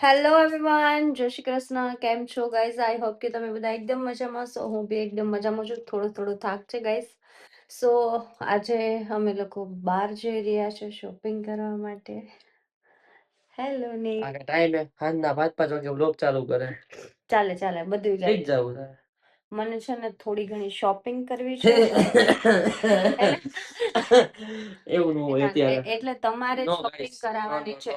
Hello everyone જય શ્રી કૃષ્ણ કેમ છો ગાઈઝ આઈ હોપ કે તમે બધા એકદમ મજામાં છો હું બી એકદમ મજામાં છું થોડો થોડો થાક છે ગાઈઝ સો આજે અમે લોકો બહાર જઈ રહ્યા છે શોપિંગ કરવા માટે હેલો ને ટાઈમે સાંજના પાંચ પાંચ વાગે બ્લોગ ચાલુ કરે ચાલે ચાલે બધું જ જવું. મને છે ને થોડી ઘણી શોપિંગ કરવી છે. એવું ન હોય ત્યારે એટલે તમારે શોપિંગ કરાવવાની છે.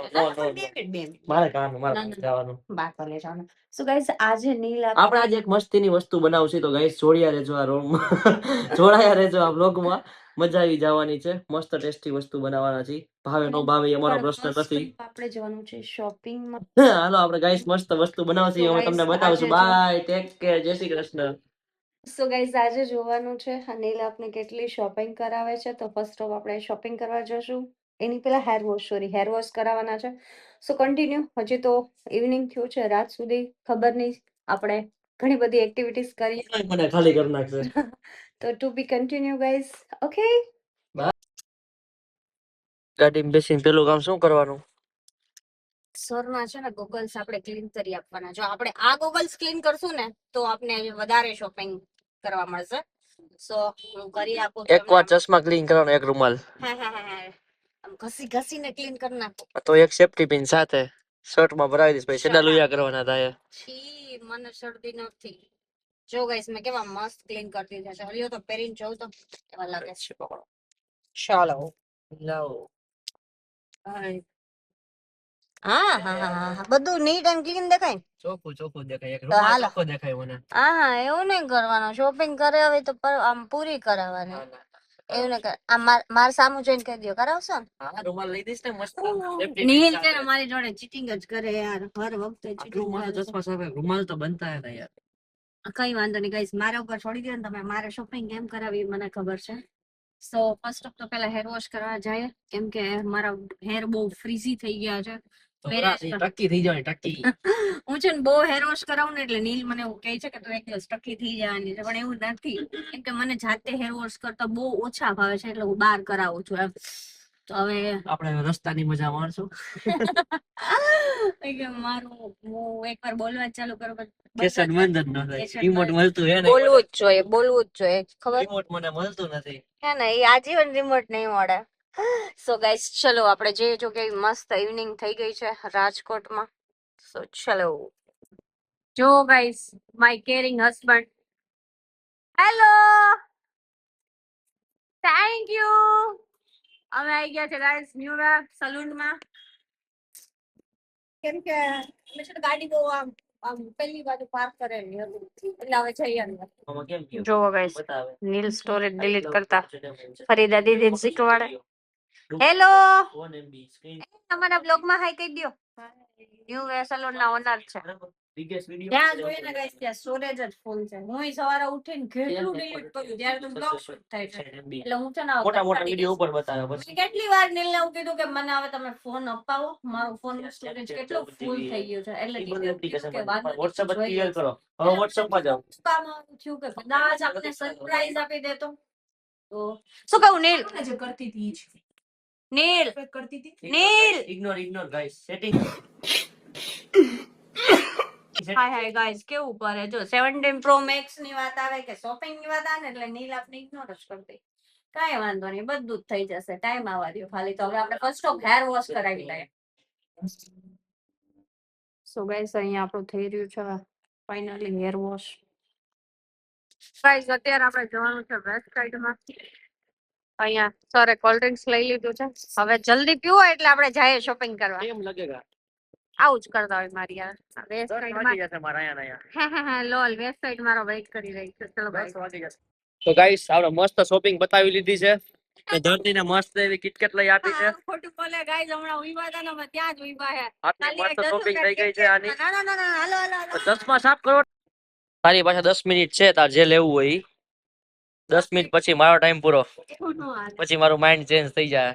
મારે કામ મારે. જવાનું. બા કોલેજ જવાનું. સો ગાઈસ આજે નીલ આપણે આજે એક મસ્તીની વસ્તુ બનાવશે. તો ગાઈસ જોડિયા રહેજો આ રોમ જોડાયા રહેજો આ બ્લોગમાં મજા આવી જવાની છે. મસ્ત ટેસ્ટી વસ્તુ બનાવવાના છે ભાવે નો ભાવે એ અમારો પ્રશ્ન નથી. આપણે જવાનું છે શોપિંગમાં હાલો આપણે ગાઈસ મસ્ત વસ્તુ બનાવશે. હું અમે તમને બતાવશું બાય ટેક કેર જય શ્રી કૃષ્ણ. સો ગાઈઝ આજે જોવાનું છે અનિલ આપને કેટલી શોપિંગ કરાવે છે. તો ફર્સ્ટ ઓફ આપણે શોપિંગ કરવા જશું. એની પહેલા hair wash sorry hair wash કરાવવાના છે. સો કન્ટિન્યુ હજી તો ઇવનિંગ થયું છે રાત સુધી ખબર નહીં. આપણે ઘણી બધી એક્ટિવિટીઝ કરી. મને ખાલી કરી નાખશે. તો to be continue guys okay ગાડીમાં બેસીને પેલું કામ શું કરવાનું? સરના છે ને ગોગલ્સ આપણે ક્લીન કરી આપવાના. જો આપણે આ ગોગલ્સ ક્લીન કરશું ને તો આપણે વધારે શોપિંગ કરવા મળશે. સો હું કરી આપું એક વાર ચશ્મા ક્લીન કરવાનો એક રૂમાલ. હા હા હા. આમ ઘસી ઘસીને ક્લીન કરી નાખો. તો એક સેફટી પિન સાથે શર્ટમાં ભરાવી દઈશ પછી સડા લુયા કરવાના થાય. છી મને શરદી નથી. જો ગાઈસ મેં કેવા મસ્ત ક્લીન કરી દીધા છે. હલ્યો તો પહેરીને જોઉં તો એવા લાગે છે. ચાલો. લાવો. હા હા હા હા. બધું નીટ એન્ડ ક્લીન દેખાય ચોખ્ખું ચોખ્ખું દેખાય. એક તો રૂમાલ ચોખ્ખો દેખાય મને. હા હા એવું નહીં કરવાનું. શોપિંગ કરાવી તો આમ પૂરી કરાવવાની. એવું નહીં કર આ માર માર સામું જોઈને કહી દો કરાવશો હા રૂમાલ લઈ દઈશ ને મસ્ત. નીલ સાથે. મારી જોડે ચીટિંગ જ કરે યાર. હર વખતે. ચશ્મા સામે રૂમાલ તો બનતા હતા યાર. કઈ વાંધો નહીં ગાઈસ મારા ઉપર છોડી દો ને તમે. મારે શોપિંગ કેમ કરાવી મને ખબર છે. સો ફર્સ્ટ ઓફ તો પહેલા હેર વોશ કરવા જાય. કેમ કે મારા હેર બહુ ફ્રીઝી થઈ ગયા છે. ટકી થઈ જાય ટકી. હું છે ને બહુ હેર વોશ કરાવું ને એટલે નીલ મને એવું કહે છે કે તું એક દિવસ ટકી થઈ જવાની છે પણ એવું નથી. કેમ કે મને જાતે હેર વોશ કરતા બહુ ઓછા ભાવે છે એટલે હું બહાર કરાવું છું એમ. તો હવે આપણે રસ્તાની મજા માણશું કે મારું હું એકવાર બોલવા જ ચાલુ કરું બંધ જ ન થાય. રિમોટ મળતું હે બોલવું જ જોઈએ બોલવું જ જોઈએ ખબર? રિમોટ મને મળતું નથી. હે ને એ આજીવન રિમોટ નહીં મળે. સો ગાઈસ ચલો આપણે જે જો કે મસ્ત ઇવનિંગ થઈ ગઈ છે રાજકોટમાં. સો ચલો. જો guys my caring husband hello thank you અમે આવી ગયા છે ગાઈસ ન્યુ વેબ સલૂનમાં કેમ કે અમે છે ગાડી બહુ આમ આમ પેલી બાજુ પાર્ક કરેલી હતી એટલે હવે જઈએ અંદર? જોવો ગાઈસ નીલ સ્ટોરેજ ડિલીટ કરતા. ફરી ફરીદા દીદીને શીખવાડે. Hello 1 MB screen. તમારા બ્લોગમાં હાઈ કહી દ્યો. ન્યુ વે સલૂન ના ઓનર છે. ત્યાં જોઈએ ને ગાઈસ ત્યાં સ્ટોરેજ જ ફૂલ છે. હું સવારે ઉઠીને કેટલું ડિલીટ કર્યું? ત્યારે તો બ્લોગ શૂટ થાય છે. એટલે હું છે ને મોટા મોટા કંટાળી ઉપર બતાવે પછી. કેટલી વાર નીલને એવું કીધું કે મને હવે તમે ફોન અપાવો. મારો ફોન સ્ટોરેજ કેટલું ફૂલ થઈ ગયો છે. એટલે કે WhatsApp. કરો. હવે WhatsApp માં જાઓ. થયું કે કદાચ આપણે સરપ્રાઈઝ આપી દેતો. તો શું કહું નીલ? જે કરતી હતી. નીલ કરતી હતી Neel ignore ignore guys setting hi hi guys કેવું કરે જો 17 પ્રો મેક્સની વાત આવે કે શોપિંગની વાત આવે એટલે નીલ આપને ઇગ્નોર જ કરતી કાઈ વાંધો નહીં. બધું જ થઈ જશે. ટાઈમ આવવા દ્યો. ખાલી તો હવે આપણે ફર્સ્ટ ઓફ હેર વોશ કરાવી લઈએ. સો ગાઈસ અહીંયા આપણું થઈ રહ્યું છે. ફાઇનલી હેર વોશ ગાઈસ અત્યારે આપણે જવાનું છે વેસ્ટ સાઈડમાં અહીંયા સરે કોલ્ડ ડ્રિંક્સ લઈ લીધું છે. હવે જલ્દી પીવો એટલે આપણે જઈએ શોપિંગ કરવા. કેમ લાગેગા? આવું જ કરતા હોય મારી યાર. વેસ્ટ સાઈડમાં મારા આયા ને આયા લોલ વેસ્ટ સાઈડ મારો વેઇટ કરી રહી છે. ચલો 10 જશે. તો ગાઈસ આપણે મસ્ત શોપિંગ બતાવી લીધી છે. તો ધરતીને મસ્ત એવી કિટકેટ લઈ આપી છે. ખોટું બોલે ગાઈસ હમણાં ઉઈવા હતા ને ત્યાં જ ઉઈવા હે. આટલી મસ્ત શોપિંગ થઈ ગઈ છે આની. ના ના ના ના હાલો હાલો ચશ્મા સાફ કરો. તારી પાસે દસ મિનિટ છે તાર જે લેવું હોય. દસ મિનિટ પછી મારો ટાઈમ પૂરો. પછી મારું માઇન્ડ ચેન્જ થઈ જાય.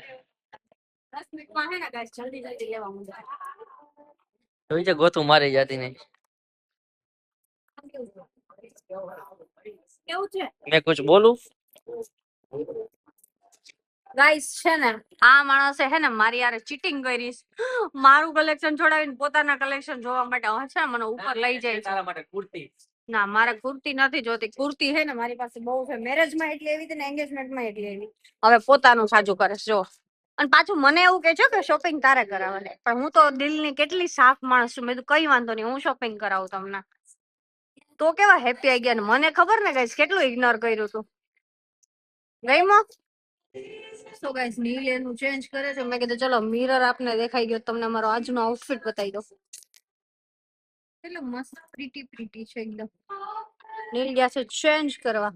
દસ મિનિટમાં હે ને ગાઈસ જલ્દી જલ્દી લેવા માંડો. જોઈ છે ગોથું મારી જાતી નહીં કેવું છે? મેં કુછ બોલું? ગાઈસ છે ને આ માણસે હે ને મારી યાર ચીટિંગ કરી મારું કલેક્શન છોડાવીને પોતાના કલેક્શન જોવા માટે હશે મને ઉપર લઈ જાય છે. તારા માટે કુર્તી. ના, મારે કુર્તી નથી જોતી. કુર્તી હે ને મારી પાસે બહુ છે. મેરેજમાં એટલી એવી ને એન્ગેજમેન્ટમાં એટલી એવી હવે પોતાનું સાજુ કરે જો. અને પાછું મને એવું કે છે કે શોપિંગ તારે કરાવે પણ હું તો દિલની કેટલી સાફ માણસ છું. મેં કઈ વાંધો નહીં, હું શોપિંગ કરાવું તમને. તો કેવા હેપી આઈ ગયા ને? મને ખબર ને ગાઈસ કેટલું ઇગ્નોર કર્યું હતું ગઈમો સો ગાઈસ નીલ એનું ચેન્જ કરે છે. મેં કીધું, ચલો મિરર આપને દેખાઈ ગયો તમને મારો આજનો આઉટફિટ બતાવી દો કેટલું મસ્ત પ્રીટી પ્રીટી છે એકદમ. નીલ ગયા છે ચેન્જ કરવા.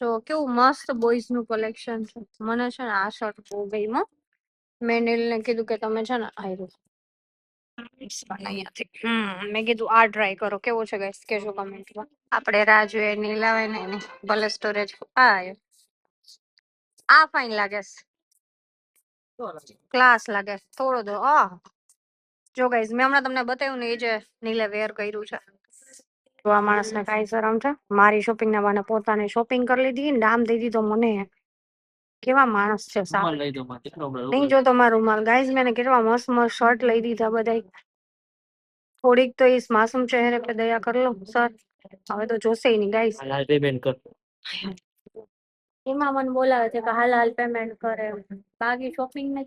તો કેવું મસ્ત બોયઝનું કલેક્શન છે. મને છે ને આ શર્ટ બહુ ગઈમાં મેં નીલને કીધું કે તમે છે ને આયરું હમ મેં કીધું આ ટ્રાય કરો. કેવો છે ગાઈસ કેજો કમેન્ટમાં આપણે રાહ જોઈએ નીલ આવે ને એની. ભલે સ્ટોરેજ આ આવ્યો આ ફાઇન લાગે. ક્લાસ લાગે. થોડો દો આ જો ગાઈઝ મેં હમણાં તમને બતાવ્યું ને એ જે નીલે વેર કર્યું છે. તો આ માણસને કાંઈ શરમ છે? મારી શોપિંગ ના બહાને પોતાને શોપિંગ કરી લીધી ને દામ દઈ દીધો મને. કેવા માણસ છે નહીં જો તો મારું માલ ગાઈઝ મેં કેટલા મસ્ત મસ્ત શર્ટ લઈ દીધા બધા થોડીક તો એ માસુમ ચહેરે પર દયા કરલો સર હવે તો જોશે નહીં ગાઈસ હાલ પેમેન્ટ કર. એમાં મને બોલાવે છે કે હાલ હાલ પેમેન્ટ કરે. બાકી શોપિંગ ને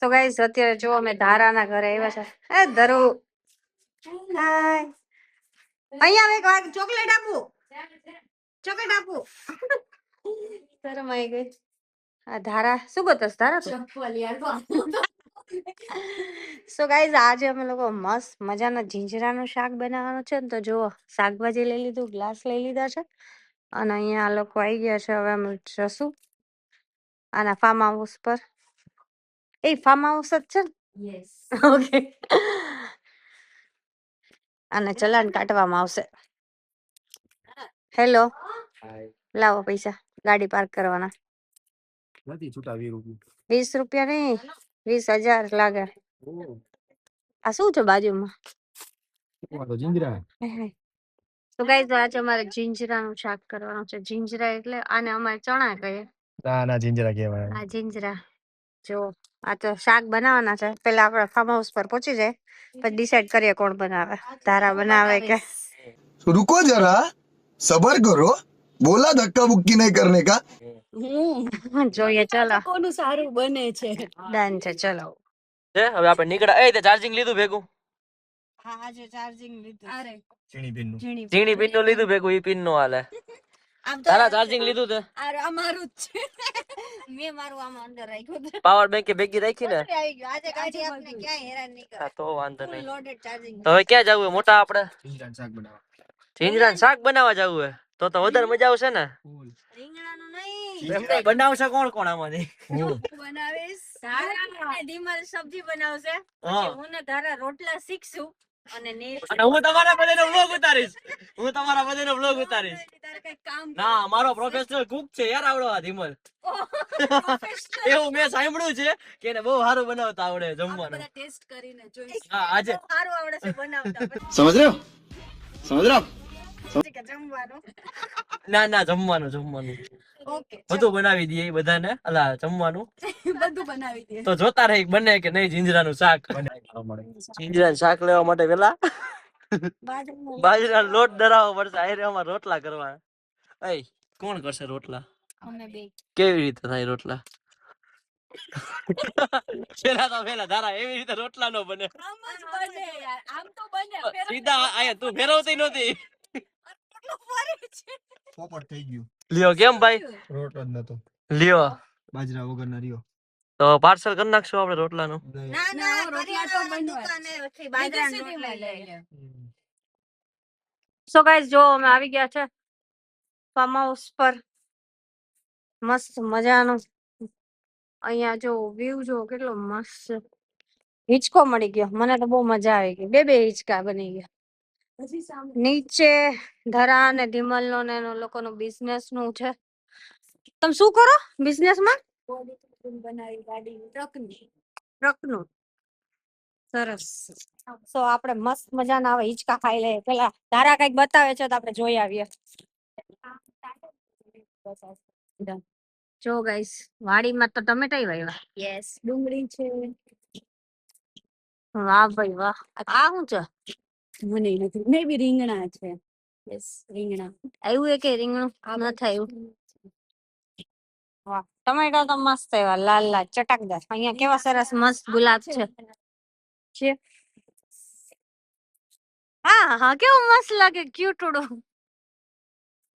તો ગાઈસ અત્યારે જો અમે ધારાના ઘરે આવ્યા છે. એ ધરુ. અહીંયા એક વાર ચોકલેટ આપું. ચોકલેટ આપું. શરમ આવી ગઈ. આ ધારા. શું ગોતસ ધારા સો ગાઈઝ આજે અમે લોકો મસ્ત મજાના જીંજરાનું શાક બનાવવાનું છે તો જુઓ શાકભાજી લઈ લીધું ગ્લાસ લઈ લીધા છે. અને અહીંયા આ લોકો આવી ગયા છે હવે અમે જશું. આના ફાર્મ હાઉસ પર. એ ફાર્મ હાઉસ જ છે ને ઓકે અને ચલાન કાટવામાં આવશે હેલો લાવો પૈસા ગાડી પાર્ક કરવાના નથી છૂટા વીસ રૂપિયા 20 રૂપિયા નહીં વીસ હજાર લાગે ઓહ, આ શું છે બાજુમાં તો જીંજરા તો ગાઈઝ આજે અમારે જીંજરાનું શાક કરવાનું છે જીંજરા એટલે આને અમારે ચણા કહીએ ના ના જીંજરા કહેવાય આ જીંજરા જો આ તો શાક બનાવવાના છે પેલા આપણે ફાર્મ હાઉસ પર પહોંચી જાય પછી ડિસાઈડ કરીએ કોણ બનાવે તારા બનાવે કે रुको जरा सबर करो बोला धक्का बुक्की नहीं करने का જોઈએ ચલો કોનું સારું બને છે ડન છે ચલો છે હવે આપણે નીકળ્યા એ તે ચાર્જિંગ લીધું ભેગું હા આજે ચાર્જિંગ લીધું અરે ચીણી પીનનું ઝીણી ઝીણી પિન નું લીધું ભેગું ઈ પિન નું હાલે આમ તો તારા ચાર્જિંગ લીધું તે? અરે અમારું જ છે. મે મારું આમાં અંદર રાખ્યું છે પાવર બેંક કે ભેગી રાખી ને? આવી ગયો. આજે ગાડી આપને. ક્યાંય હેરાન નહીં કરે. તો વાંધો નહીં. લોડેડ ચાર્જિંગ તો હવે ક્યાં જવું મોટા આપણે? જીંજરાનું શાક બનાવવા. જીંજરાનું શાક બનાવવા જવું હે તો તો વધારે મજા આવશે ને. રીંગણાનું નહીં. એમ નહીં, બનાવશે કોણ કોણ આમાંથી? હું બનાવીશ. ધારા ધીમલ સબ્જી બનાવશે. હા. પછી હું ને ધારા રોટલા શીખશું. અને હું તમારા બધાનો વ્લોગ ઉતારીશ. હું તમારા બધાનો વ્લોગ ઉતારીશ. ના મારો પ્રોફેશનલ કુક છે યાર આવડો આ ધીમલ. એવું મેં સાંભળ્યું છે કે એને બહુ સારું બનાવતા આવડે જમવાનું. ટેસ્ટ કરીને જોઈશ. હા આજે. સારું આવડે છે બનાવતા સમજ રહ્યો? સમજ રહ્યો? ના ના જમવાનું જમવાનું. બધું બનાવી દઈએ બધાને અલા જમવાનું. બધું બનાવી દઈએ. તો જોતા રહી બને કે નહીં જીંજરાનું શાક. જીંજરાનું શાક લેવા માટે પેલા બાજરીનું લોટ દરાવવો પડશે. આયરે અમાર રોટલા કરવા એય કોણ કરશે રોટલા? અમે બે. કેવી રીતે થાય રોટલા? પેલા તો પેલા ધારા એવી રીતે રોટલા નો બને. આમ જ બને યાર. આમ તો બને. સીધા આયા તું ફેરવતી નહોતી. છે. પોપટ થઈ ગયું. લ્યો કેમ ભાઈ? રોટલો જ નતો. લ્યો. બાજરા વગરના રહ્યો. તો પાર્સલ કરી નાખશું આપણે રોટલાનું? ના ના, રોટલા તો બાજરાના બાજરાના રોટલા લઈ સો ગાઈસ જો અમે આવી ગયા છે ફાર્મ હાઉસ પર. મસ્ત મજાનો. અહીંયા જો વ્યૂ જો કેટલો મસ્ત. હિચકો મળી ગયો. મને તો બહુ મજા આવી ગઈ. બે બે હિચકા બની ગયા. નીચે ધરા અને ધીમલ નો ને લોકોનો બિઝનેસનું છે. તમે શું કરો બિઝનેસમાં બનાવી ગાડી ટ્રકની. ટ્રકનું સરસ સો આપણે મસ્ત મજાના આવે હિચકા ખાઈ લઈએ. પેલા ધારા કંઈક બતાવે છે તો આપણે જોઈ આવીએ. જો ગાઈસ વાડીમાં તો ટમેટા વાવ્યા યસ ડુંગળી છે. વાહ ભાઈ વાહ. આ શું છે? મને નથી. મે બી રીંગણા છે. યસ રીંગણા. આવ્યું એ કે રીંગણું ન થયું વાહ ટમેટા તો મસ્ત એવા લાલ લાલ ચટાકદાર. અહીંયા કેવા સરસ મસ્ત ગુલાબ છે. છે. હા હા કેવું મસ્ત લાગે ક્યુટડો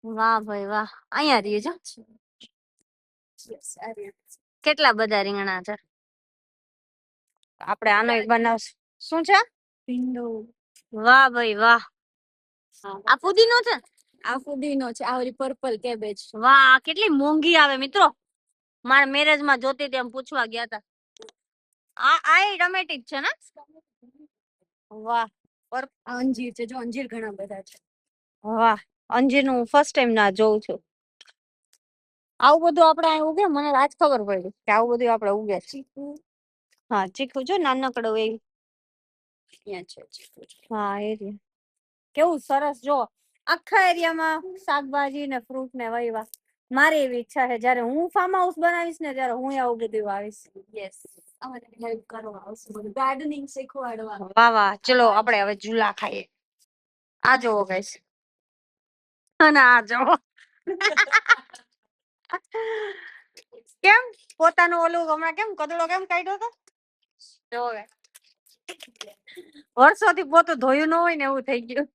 વાહ ભાઈ વાહ. અહીંયા રહ્યું છે કેટલા બધા રીંગણા છે? આપણે આનો એક બનાવશું. શું છે? ભીંડો વાહ ભાઈ વાહ. આ ફુદીનો છે? આ ફુદીનો છે આ ઓલી પર્પલ કેબેજ વાહ કેટલી મોંઘી આવે મિત્રો. મારા મેરેજમાં જોતી તેમ પૂછવા ગયા હતા આ આ ટમેટી છે ને? વાહ પર અંજીર છે જો અંજીર ઘણા બધા છે. વાહ અંજીરનું ફર્સ્ટ ટાઈમ ના જોઉં છું. આવું બધું આપણે અહીં ઉગે? મને આજ ખબર પડી કે આવું બધું આપણે ઉગે છે. હા ચીકુ જો નાનકડો એ છે હા કેવું સરસ જો આખા એરિયામાં શાકભાજી ને ફ્રૂટ ને વહીવા મારી એવી ઈચ્છા છે જ્યારે હું ફાર્મ હાઉસ બનાવીશ ને ત્યારે હું આવું બધું વાવીશ યસ હેલ્પ કરવા ગાર્ડનિંગ શીખવાડવા વાહ વાહ ચલો આપણે હવે ઝૂલા ખાઈએ. આ જોવો ગઈશ અને આ જોવો. કેમ? પોતાનું ઓલું હમણાં કેમ કદડો કેમ કાઢ્યો હતો જોવો guys. વર્ષોથી પોતું ધોયું ન હોય ને એવું થઈ ગયું.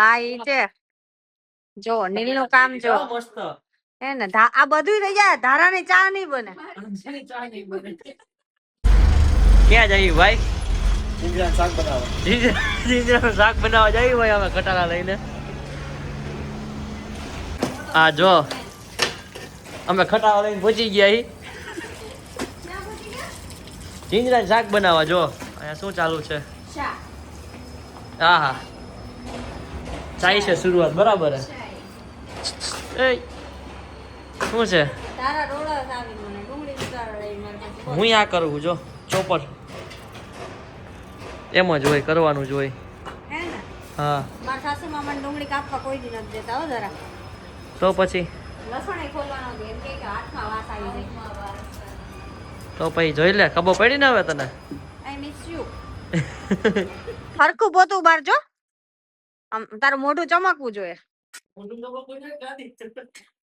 હા ઈ છે. જો નીલનું કામ જો. હે ને આ બધું થઈ જાય ધારાની ચા નહીં બને. ક્યાં જઈ ભાઈ? જીંજરા શાક બનાવવા. ભાઈ અમે કટારા લઈને. આ જો અમે ખટારા લઈને પહોંચી ગયા જીંજરા શાક બનાવવા જો. અહીંયા શું ચાલુ છે? હા હા ચાય છે શરૂઆત બરાબર એ શું છે? હું આ કરું જો ચોપર. એમ જ હોય કરવાનું જ હોય. હે મારા સાસુ મામા ડુંગળી કાપવા કોઈ દી નથી દેતા હો જરા. તો પછી? લસણ એ ખોલવાનો એમ કે કે હાથમાં વાસ આવી જાય. તો પછી જોઈ લે, ખબર પડી ને હવે તને? આઈ પોતું બાર જો. આમ તારું મોઢું ચમકવું જોઈએ.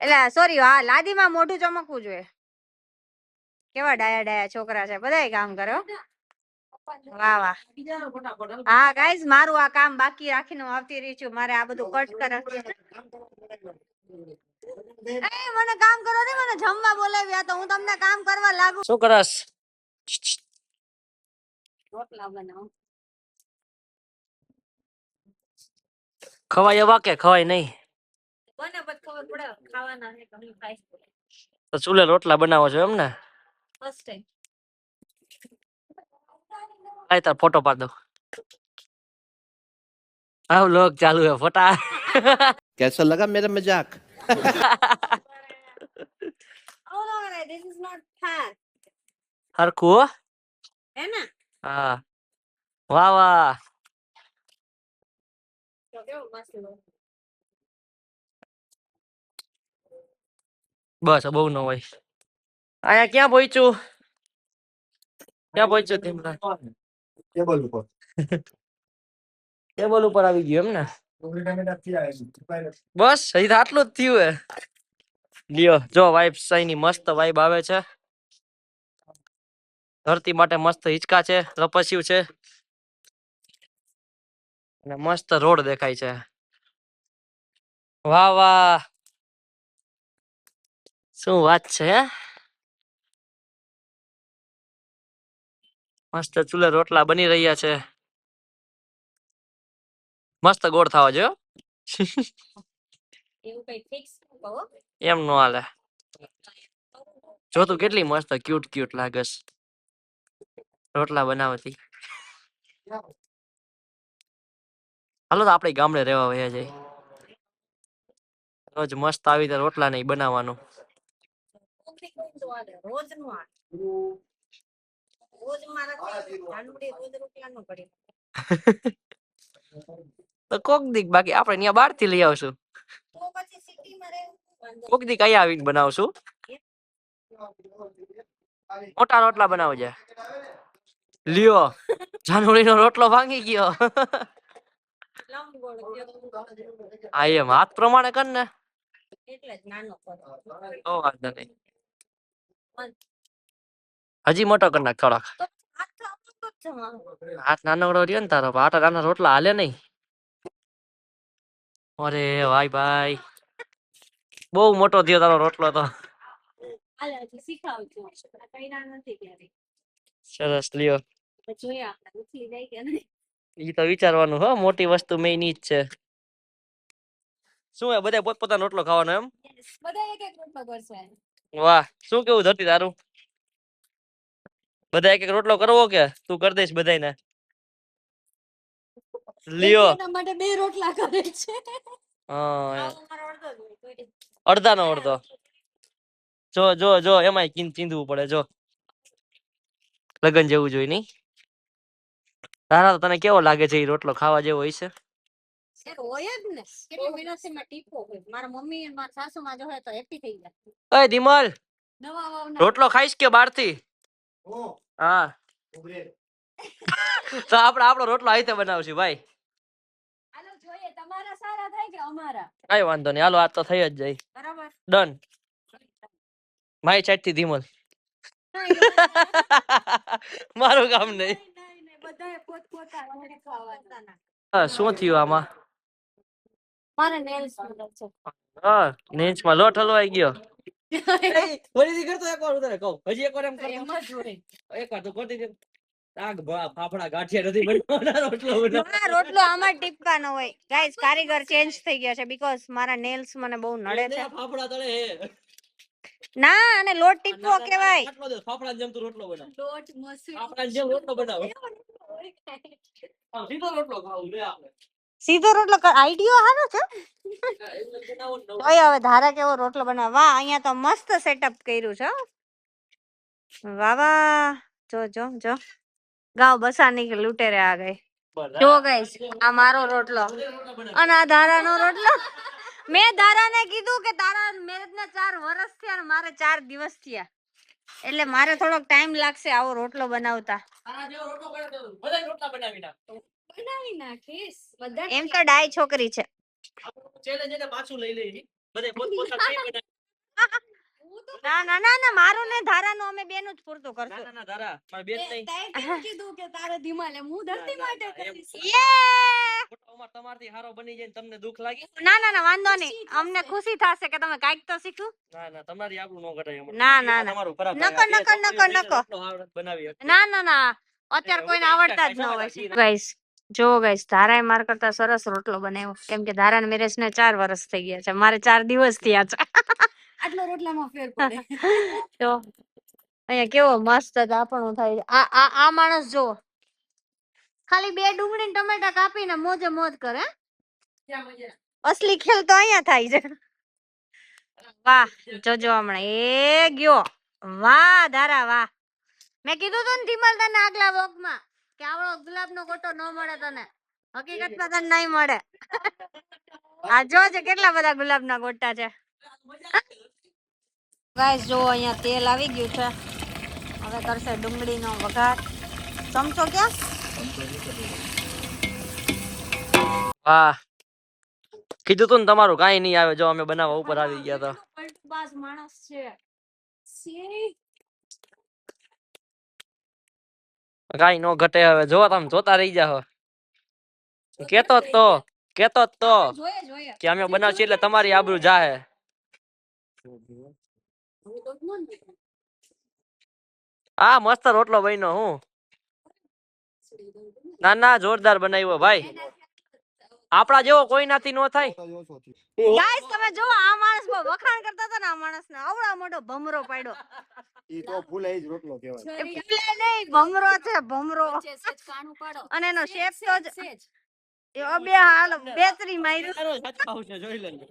એટલે સોરી હા લાદીમાં મોઢું ચમકવું જોઈએ. કેવા ડાયા ડાયા છોકરા છે, બધાય કામ કરો વાહ વાહ. હા ગાઈઝ મારું આ કામ બાકી રાખીને હું આવતી રહી છું. મારે આ બધું કટ કરે એ મને કામ કરો ને મને જમવા બોલાવ્યા તો હું તમને કામ કરવા લાગુ શું કરસ? ખવાય એવા કે ખવાય નહીં? બને પછી ખબર પડે ખાવાના છે કમી ખાઈ તો ચૂલે રોટલા બનાવો છો એમ ને ફર્સ્ટ ટાઈમ આય તાર ફોટો પાડ દો. આવ લોક ચાલુ હે ફોટા. કેસા લગા મેરા મજાક? Oh no, no, this is not fair. હરખું હો? હે ને હા વાહ વાહ. બસ બહુ ન હોય અહીંયા ક્યાં પહોંચ્યું ક્યાં પહોંચ્યું તીમરા ટેબલ ઉપર ટેબલ ઉપર આવી ગયું એમ ને બસ, હજી આટલું જ થયું હે. લ્યો, જો વાઇબ સાઈની મસ્ત વાઇબ આવે છે. ધરતી માટે મસ્ત હિંચકા છે, લપસ્યું છે. અને મસ્ત રોડ દેખાય છે. વાહ વાહ. શું વાત છે મસ્ત ચૂલે રોટલા બની રહ્યા છે. મસ્ત ગોળ થવા જો એવું કઈ ફિક્સ એમ નો હાલે. જો તું કેટલી મસ્ત ક્યુટ ક્યુટ લાગસ રોટલા બનાવતી. હાલો તો આપણે ગામડે રહેવા વયા જાય. રોજ મસ્ત આવી રીતે રોટલા નહીં બનાવવાનું. રોજ મારા રોજ રોટલા નું તો કોક દીક બાકી આપણે ત્યાં બહારથી લઈ આવશું તો પછી સિટી માં રહેવું કોક દી કઈ આવીને બનાવશું મોટા રોટલા બનાવજે લ્યો જાનુડી નો રોટલો ભાંગી ગયો આ એમ હાથ પ્રમાણે કર ને એટલે જ નાનો કરો તો વાંધો નહીં હજી મોટો કર નાખ થોડાક હાથ તો આવતો જ છે મારો. હાથ નાનકડો રહ્યો ને તારો પણ આટા નાના રોટલા હાલે નહીં અરે ભાઈ ભાઈ. બહુ મોટો થયો તારો રોટલો તો. સરસ લ્યો. ઈ તો વિચારવાનું હો મોટી વસ્તુ મેઇન ઈ જ છે. શું બધા પોતપોતાનો રોટલો ખાવાનો એમ? બધા એક એક રોટલો કરશે. વાહ શું કેવું ધરતી તારું? બધા એક એક રોટલો કરવો કે? તું કરી દઈશ બધાયને. લ્યો. એના માટે બે રોટલા કરે છે. હા અડધા નો અડધો. જો જો જો એમાંય કિન ચીંધવું પડે જો. લગન જેવું જોઈ નહીં તારા તો તને કેવો લાગે છે એ રોટલો ખાવા જેવો હોય છે સર હોય જ ને. કેટલી વિનાશીમાં ટીપો હોય. મારા મમ્મી અને મારા સાસુમાં જો હોય તો હેપી થઈ જાય. અય ધીમલ નવા વાવના. રોટલો ખાઈશ કે ઓ હા. તો આપણે આપણો રોટલો આઈતે બનાવશું ભાઈ. જોઈએ તમારા સારા થાય કે અમારા? કઈ વાંધો નહીં. હાલો આ તો થઈ જ જાય. બરાબર. ડન. મારી સાઈડથી ધીમલ મારું કામ નહીં. બધાએ શું થયું આમાં? મારે nails છે. હા નેન્ચમાં લોટ હલવાઈ ગયો. ફરીથી કરતો એકવાર ઉતારે કહું. હજી એકવાર એમ હોય. એકવાર તો આગ ફાફડા ગાંઠિયા નથી બનાવવાના રોટલો બનાવવાનો. રોટલો આમાં હોય. ગાઈસ કારીગર ચેન્જ થઈ ગયા છે બીકોઝ મારા નેલ્સ મને બહુ નડે છે. ફાફડા તળે ના અને લોટ ટીપવો કહેવાય. ફાફડા જેમ તું રોટલો બનાવ. લોટ મસૂર ફાફડા જેમ રોટલો બનાવ. સીધો રોટલો ખાવું લે આપણે. સીધો રોટલો આઈડિયો હારો છે? હવે ધારા કેવો રોટલો બનાવ. વાહ અહીંયા તો મસ્ત સેટઅપ કર્યું છે વાહ. જો જો જો. ગાવ બસાની કે લૂંટેરે આ ગઈ. જો ગઈ આ મારો રોટલો. અને આ ધારાનો રોટલો. મેં ધારાને કીધું કે તારા મેરેજના ચાર વર્ષ થયા અને મારે ચાર દિવસ થયા. એટલે મારે થોડોક ટાઈમ લાગશે આવો રોટલો બનાવતા. એમ તો ડાય છોકરી છે. પાછું લઈ લઈ ના ના ના ના મારું ને ધારાનું અમે બેનું જ પૂરતું ના કરશું. ના ના ધારા મારી બેન નહીં. કીધું કે તારે ધીમા લે હું ધરતી માટે કરીશ. યે! અમાર તમારથી હારો બની જાય તમને દુખ લાગે? ના ના ના વાંધો નહીં. અમને ખુશી થશે કે તમે કાઈક તો શીખ્યું ના ના તમારી આગળ નો ઘટાય અમને ના, ના, ના. તમારું ખરાબ નકો, નકો, નકો, નકો. બનાવી ના ના ના. અત્યારે કોઈને આવડતા જ ન હોય છે. ગાઈસ જો ગાઈસ ધારાએ માર કરતા સરસ રોટલો બનાવ્યો. કેમ કે ધારાને મેરેજ ને ચાર વર્ષ થઈ ગયા છે. મારે ચાર દિવસ થયા છે. આટલો રોટલામાં ફેર પડે. જો અહીંયા કેવો મસ્ત તાપણું થાય આ આ આ માણસ જો ખાલી બે ડુંગળી ને ટમેટા કાપીને મોજે મોજ કરે. અસલી ખેલ તો અહીંયા થાય છે. વાહ જોજો હમણાં. એ ગયો. વાહ ધારા વાહ. મેં કીધું તું ને ધીમલ તને આગલા વોકમાં કે આવડો ગુલાબનો ગોટો ન મળે તને. હકીકતમાં તને નહીં મળે. આ જોજે કેટલા બધા ગુલાબના ગોટા છે. ગાઈસ જો અહીંયા તેલ આવી ગયું છે. હવે કરશે ડુંગળીનો વઘાર. ચમચો ક્યાં? વાહ. કીધું તું ને તમારું કાંઈ નહીં આવે. જો અમે બનાવવા ઉપર આવી ગયા તો માણસ છે કાંઈ નો ઘટે હવે. જો તમે જોતા રહી જાઓ. કેતો તો કેતો તો કે અમે બનાવશું એટલે તમારી આબરૂ જાહે. આ મસ્ત રોટલો બન્યો હું. ના ના જોરદાર બનાવ્યો ભાઈ. આપણા જેવો કોઈ નાથી નો થાય. ગાઈસ તમે જો આ માણસ બહુ વખાણ કરતા હતા ને આ માણસ ને આવડા મોટો ભમરો પાડ્યો. ઈ તો ફૂલ જ રોટલો કહેવાય. ફૂલે નહીં ભમરો છે ભમરો. અને એનો શેપ તો જ બે હાલ બેતરી માર્યું તારો જ હાથ ખાવું છે જોઈ લેજો.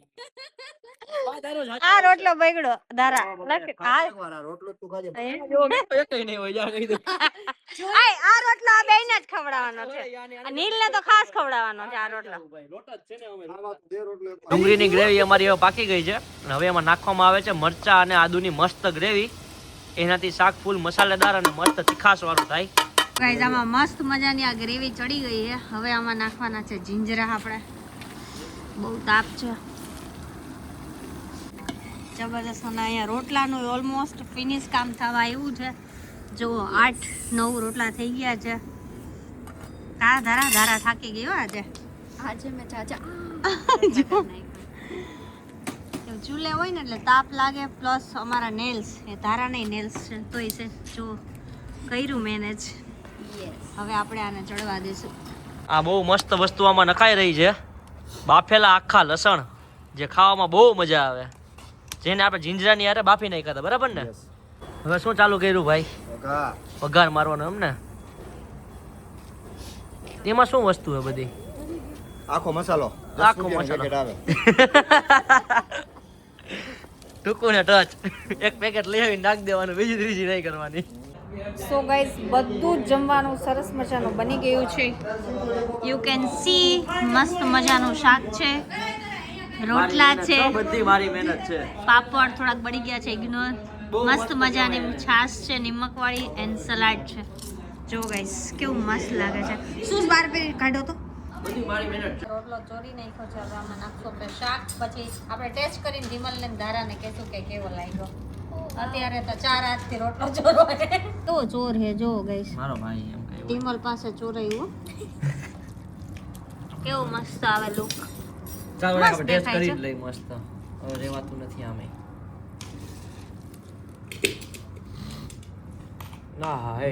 બા, તારો જ હાથ આ રોટલો બગડો ધારા લખ આ રોટલો તું ખાજે. એ. નહીં હોય જા કહી દઉં. આય, આ રોટલો આ બેયને જ ખવડાવવાનો છે. ઓય, આને- આને- નીલને તો ખાસ ખવડાવવાનો. છે આ રોટલો. ભાઈ, લોટ જ છે ને અમે આમાં તું બે રોટલો એકવાર. ડુંગળીની ગ્રેવી અમારી હવે પાકી ગઈ છે. હવે એમાં નાખવામાં આવે છે મરચા અને આદુની મસ્ત ગ્રેવી એનાથી શાક ફૂલ મસાલેદાર અને મસ્ત તીખાસ વાળું થાય. ગાઈઝ આમાં મસ્ત મજાની આ ગ્રેવી ચડી ગઈ છે. હવે આમાં નાખવાના છે જીંજરા આપણે. બહુ તાપ છે. જબરદસ્ત અને અહીંયા રોટલાનું ઓલમોસ્ટ ફિનિશ કામ થવા આવ્યું છે. જો આઠ નવ રોટલા થઈ ગયા છે. કા ધારા ધારા થાકી ગયો આજે? આજે મેં ચાચા એવું ચૂલે હોય ને એટલે તાપ લાગે પ્લસ અમારા નેલ્સ એ ધારા નહીં નેલ્સ છે તોય છે. જો કર્યું મેનેજ હવે આપણે આને ચડવા દઈશું આ બહુ મસ્ત વસ્તુ આમાં નખાઈ રહી છે. બાફેલા આખા લસણ જે ખાવામાં બહુ મજા આવે. જેને આપણે જીંજરાની યારે બાફી નહીં ખાતા બરાબર ને? હવે શું ચાલુ કર્યું ભાઈ? વઘાર. મારવાનો એમ ને? એમાં શું વસ્તુ છે બધી? આખો મસાલો. આખો મસાલો. આવે. ટૂંકું ને ટચ એક પેકેટ લઈ આવીને નાખી દેવાનું બીજી ત્રીજી નહીં કરવાની. સો ગાઈઝ બધું જ જમવાનું સરસ મજાનું બની ગયું છે. યુ કેન સી મસ્ત મજાનું શાક છે રોટલા છે બધી મારી મહેનત છે. પાપડ થોડાક બળી ગયા છે ઇગ્નોર મસ્ત મજાની છાશ છે નિમક વાળી એન્ડ સલાડ છે. જો ગાઈસ કેવું મસ્ત લાગે છે. શું બાર પેરી કાઢો તો બધી મારી મહેનત છે. રોટલો ચોરી નાખ્યો છે આમાં નાખશો શાક. પછી આપણે ટેસ્ટ કરીને વિમલ ને ધારાને કહેશું કે કેવો લાગ્યો. અત્યારે તો ચાર હાથથી રોટલો ચોરો તો ચોર હે જો ગાઈસ મારો ભાઈ એમ કઈ વિમલ પાસે ચોરાયું. કેવો મસ્ત આવે લુક ચાલો આપણે ટેસ્ટ કરી લઈ મસ્ત. હવે રેવાતું નથી આમે. ના હા હે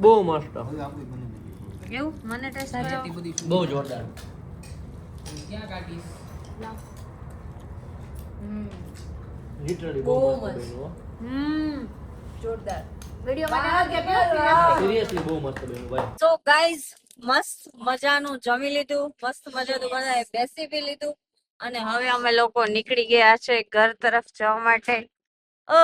બહુ મસ્ત. એવું? મને ટેસ્ટ કરાવો બહુ જોરદાર. લિટરલી બહુ મસ્ત હમ જોરદાર. સિરિયસલી બહુ મસ્ત બન્યું ભાઈ. સો ગાઈઝ મસ્ત મજાનું જમી લીધું મસ્ત મજાનું બધાએ બેસી બી લીધું. અને હવે અમે લોકો નીકળી ગયા છે ઘર તરફ જવા માટે. Oh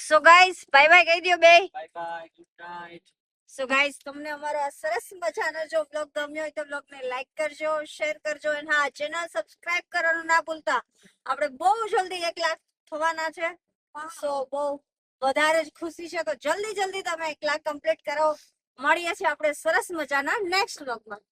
so guys bye bye કહી દો બે. Bye bye good so guys તમને અમારો આ સરસ મજાનો જો બ્લોગ ગમ્યો હોય તો બ્લોગને લાઈક કરજો શેર કરજો અને હા ચેનલ સબસ્ક્રાઇબ કરવાનું ના ભૂલતા. આપણે બહુ જલ્દી એક લાખ થવાના છે. સો બહુ વધારે જ ખુશી છે. તો જલ્દી જલ્દી તમે એક લાખ કમ્પ્લીટ કરો. મળીએ છીએ આપણે સરસ મજાના નેક્સ્ટ બ્લોગમાં